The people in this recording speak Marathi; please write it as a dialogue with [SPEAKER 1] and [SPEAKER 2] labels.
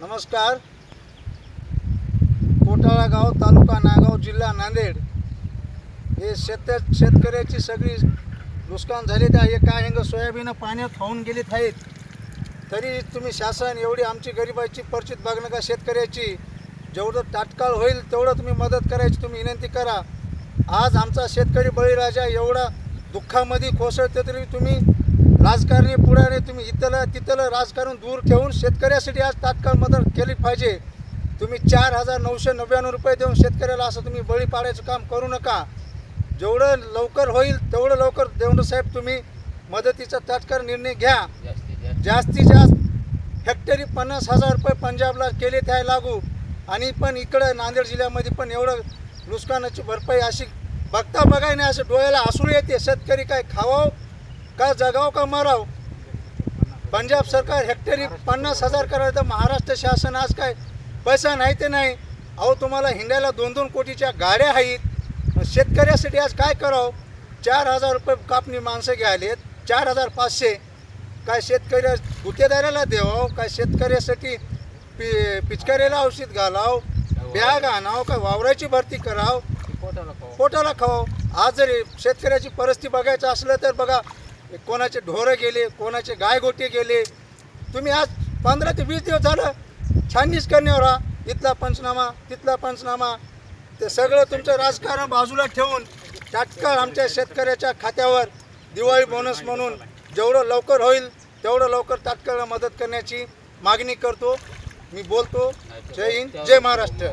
[SPEAKER 1] नमस्कार. कोटाळा गाव तालुका नागाव जिल्हा नांदेड. हे शेत शेतकऱ्याची सगळी नुकसान झाले त्या एका हेंग सोयाबीन पाण्यात होऊन गेलीत आहेत. तरी तुम्ही शासन एवढी आमची गरिबाची परिचित बघणं का शेतकऱ्याची. जेवढं तात्काळ होईल तेवढं तुम्ही मदत करायची तुम्ही विनंती करा. आज आमचा शेतकरी बळीराजा एवढा दुःखामध्ये कोसळते तरी तुम्ही राजकारणी पुढारी तुम्ही इथलं तिथलं राजकारण दूर ठेवून शेतकऱ्यासाठी आज तात्काळ मदत केली पाहिजे. तुम्ही चार हजार नऊशे नव्याण्णव रुपये देऊन शेतकऱ्याला असं तुम्ही बळी पाडायचं काम करू नका. जेवढं लवकर होईल तेवढं लवकर देवणं साहेब तुम्ही मदतीचा तात्काळ निर्णय घ्या. जास्तीत जास्त. हेक्टरी पन्नास हजार रुपये पंजाबला केले त्या लागू. आणि पण इकडं नांदेड जिल्ह्यामध्ये पण एवढं नुकसानाची भरपाई अशी बघता बघाय नाही असं डोळ्याला आसरू येते. शेतकरी काय खावाव का जगाव का माराव? पंजाब सरकार हेक्टरी पन्नास हजार करायचं महाराष्ट्र शासन आज काय? पैसा नाही ते नाही. अहो तुम्हाला हिंडायला दोन दोन कोटीच्या गाड्या आहेत. शेतकऱ्यासाठी आज काय करावं? चार हजार रुपये कापणी माणसं घ्यायलेत चार हजार पाचशे. काय शेतकऱ्या गुत्तेदाराला द्यावं काय शेतकऱ्यासाठी पि पिचकाऱ्याला औषध घालाव? बॅग आणावं? काय वावराची भरती कराव? पोटाला खाव. आज जर शेतकऱ्याची परिस्थिती बघायचं असलं तर बघा कोणाचे ढोरं गेले कोणाचे गायगोटे गेले? तुम्ही आज पंधरा ते वीस दिवस झालं छाननीच करण्यावर हा. इथला पंचनामा तिथला पंचनामा. ते सगळं तुमचं राजकारण बाजूला ठेवून तात्काळ आमच्या शेतकऱ्याच्या खात्यावर दिवाळी बोनस म्हणून जेवढं लवकर होईल तेवढं लवकर तात्काळ मदत करण्याची मागणी करतो. मी बोलतो. जय हिंद जय महाराष्ट्र.